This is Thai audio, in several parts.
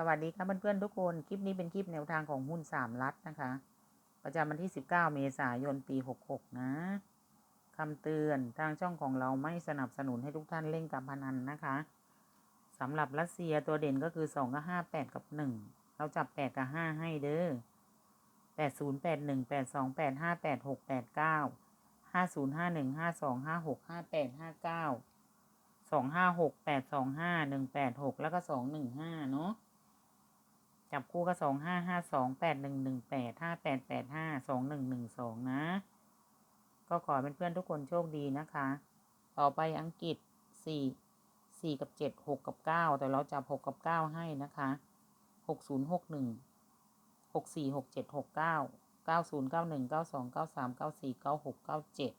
สวัสดีค่ะเพื่อนๆทุกคน คลิปนี้เป็นคลิปแนวทางของหุ้นสามรัฐนะคะ ประจำวันที่ 19 เมษายน ปี 66 นะคำเตือนทางช่องของเราไม่สนับสนุนให้ทุกท่านเล่นการพนันนะคะสำหรับรัสเซียตัวเด่นก็คือ 2 กับ 5 8 กับ 1 เราจับ 8 กับ 5 ให้เด้อ8 0 8 1 8 2 8 5 8 6 8 9 5 0 5 1 5 2 5 6 5 8 5 9สองห้าหกแปดสองห้าหนึ่งแปดหกแล้วก็สองหนึ่งห้าเนาะ จับคู่ก็สองห้าห้าสองแปดหนึ่งหนึ่งแปดห้าแปดแปดห้าสองหนึ่งหนึ่งสองนะ ก็ขอเป็นเพื่อนทุกคนโชคดีนะคะ ต่อไปอังกฤษสี่สี่กับเจ็ดหกกับเก้าแต่เราจับหกกับเก้าให้นะคะหกศูนย์หกหนึ่งหกสี่หกเจ็ดหกเก้าเก้าศูนย์เก้าหนึ่งเก้าสองเก้าสามเก้าสี่เก้าหกเก้าเจ็ด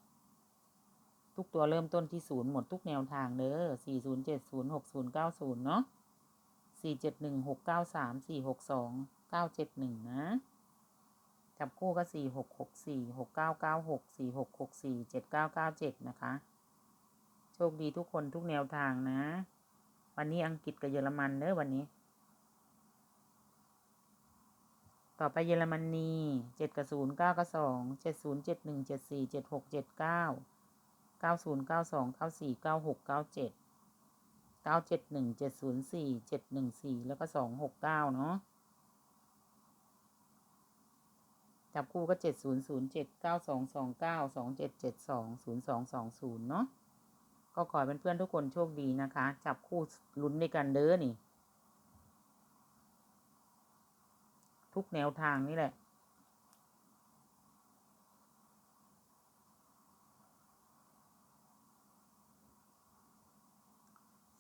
ทุกตัวเริ่มต้นที่ศูนย์หมดทุกแนวทางเด้อสี่ศูนย์เจ็ดศูนย์หกศูนย์เก้าศูนย์เนาะ สี่เจ็ดหนึ่งหกเก้าสามสี่หกสองเก้าเจ็ดหนึ่งนะจับคู่ก็สี่หกหกสี่หกเก้าเก้าหกสี่หกหกสี่เจ็ดเก้าเก้าเจ็ดนะคะ โชคดีทุกคนทุกแนวทางนะ วันนี้อังกฤษกับเยอรมันเด้อวันนี้ ต่อไปเยอรมนีเจ็ดกับศูนย์เก้ากับสองเจ็ดศูนย์เจ็ดหนึ่งเจ็ดสี่เจ็ดหกเจ็ดเก้าเก้าศูนย์เก้าสองเก้าสี่เก้าหกเก้าเจ็ด ก้าเจ็ดหนึ่งเจ็ดศูนย์สี่เจ็ดหนึ่งสี่แล้วก็สองหกเก้าเนาะจับคู่ก็เจ็ดศูนย์ศูนย์เจ็ดเก้าสองสองเก้าสองเจ็ดเจ็ดสองศูนย์สองสองศูนย์เนาะก็ขอเป็นเพื่อนทุกคนโชคดีนะคะ จับคู่ลุ้นด้วยกันเด้อนี่ ทุกแนวทางนี่แหละ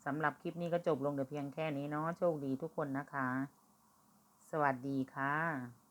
สำหรับคลิปนี้ก็จบลงแต่เพียงแค่นี้เนาะโชคดีทุกคนนะคะ สวัสดีค่ะ